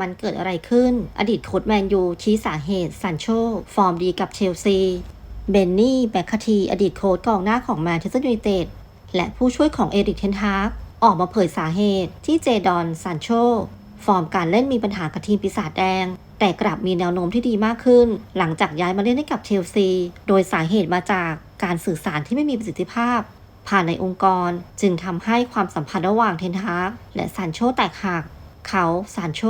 มันเกิดอะไรขึ้น อดีตโค้ชแมนยูชี้สาเหตุซันโชฟอร์มดีกับเชลซีเบนนี่แบคคาทีอดีตโค้ชกองหน้าของแมนเชสเตอร์ยูไนเต็ดและผู้ช่วยของเอริกเทนฮากออกมาเผยสาเหตุที่เจดอนซันโชฟอร์มการเล่นมีปัญหากับทีมปีศาจแดง แต่กลับมีแนวโน้มที่ดีมากขึ้น หลังจากย้ายมาเล่นให้กับเชลซี โดยสาเหตุมาจากการสื่อสารที่ไม่มีประสิทธิภาพ ผ่านในองค์กร จึงทำให้ความสัมพันธ์ระหว่างเทนฮากและซานโชแตกหัก เขาซานโช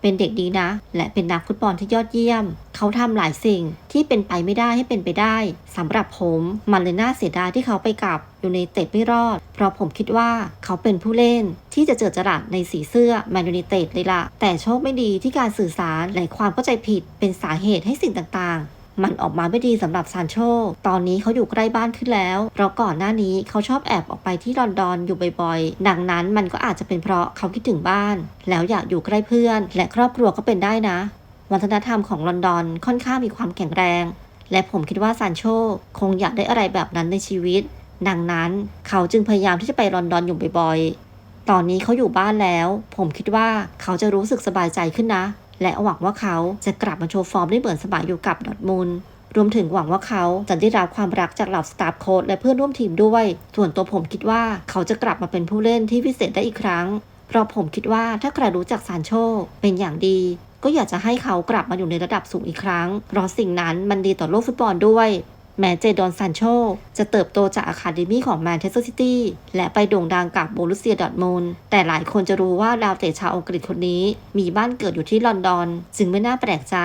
เป็นเด็กดีนะ และเป็นนักฟุตบอลที่ยอดเยี่ยม เขาทำหลายสิ่งที่เป็นไปไม่ได้ให้เป็นไปได้สำหรับผมมันเลยน่าเสียดายที่เขาไปกับอยู่ในเต็ดไม่รอด เพราะผมคิดว่าเขาเป็นผู้เล่นที่จะเจอจรัสในสีเสื้อแมนยูไนเต็ดเลยละแต่โชคไม่ดีที่การสื่อสารและความเข้าใจผิดเป็นสาเหตุให้สิ่งต่างๆ มันออกมาไม่ดีสำหรับซานโช ตอนนี้เขาอยู่ใกล้บ้านขึ้นแล้วเพราะก่อนหน้านี้เขาชอบแอบออกไปที่ลอนดอนอยู่บ่อยๆ ดังนั้นมันก็อาจจะเป็นเพราะเขาคิดถึงบ้าน แล้วอยากอยู่ใกล้เพื่อน และครอบครัวก็เป็นได้นะ วัฒนธรรมของลอนดอนค่อนข้างมีความแข็งแรง และผมคิดว่าซานโชคงอยากได้อะไรแบบนั้นในชีวิต ดังนั้นเขาจึงพยายามที่จะไปลอนดอนอยู่บ่อยๆ ตอนนี้เขาอยู่บ้านแล้ว ผมคิดว่าเขาจะรู้สึกสบายใจขึ้นนะ และหวังว่าเขาจะกลับมาโชว์ฟอร์มได้เหมือนสมัยอยู่กับดอทมุนรวมถึงหวังว่าเขาจะได้รับความรักจากเหล่าสตาฟโค้ดและเพื่อนร่วมทีมด้วย ส่วนตัวผมคิดว่าเขาจะกลับมาเป็นผู้เล่นที่พิเศษได้อีกครั้ง เพราะผมคิดว่าถ้าใครรู้จักซานโช เป็นอย่างดี ก็อยากจะให้เขากลับมาอยู่ในระดับสูงอีกครั้ง เพราะสิ่งนั้นมันดีต่อโลกฟุตบอลด้วย แม้เจดอนซานโชจะเติบโตจากอะคาเดมี่ของแมนเชสเตอร์ซิตี้และไปโด่งดังกับโบรุสเซียดอทมุนแต่หลายคนจะรู้ว่าดาวเตะชาวอังกฤษคนนี้ มีบ้านเกิดอยู่ที่ลอนดอน จึงไม่น่าแปลกใจ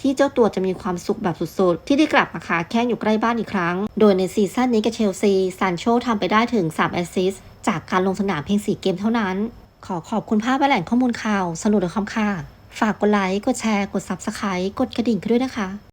ที่เจ้าตัวจะมีความสุขแบบสุดๆ ที่ได้กลับมาขาแข้งอยู่ใกล้บ้านอีกครั้ง โดยในซีซั่นนี้กับเชลซีซานโชทำไปได้ถึง3แอสซิสต์จากการลงสนามเพียง4เกมเท่านั้น ขอขอบคุณภาพและแหล่งข้อมูลข่าวสนุกด้วยคำค่ะฝากกดไลค์กดแชร์กด Subscribe กดกระดิ่งกันด้วยนะคะ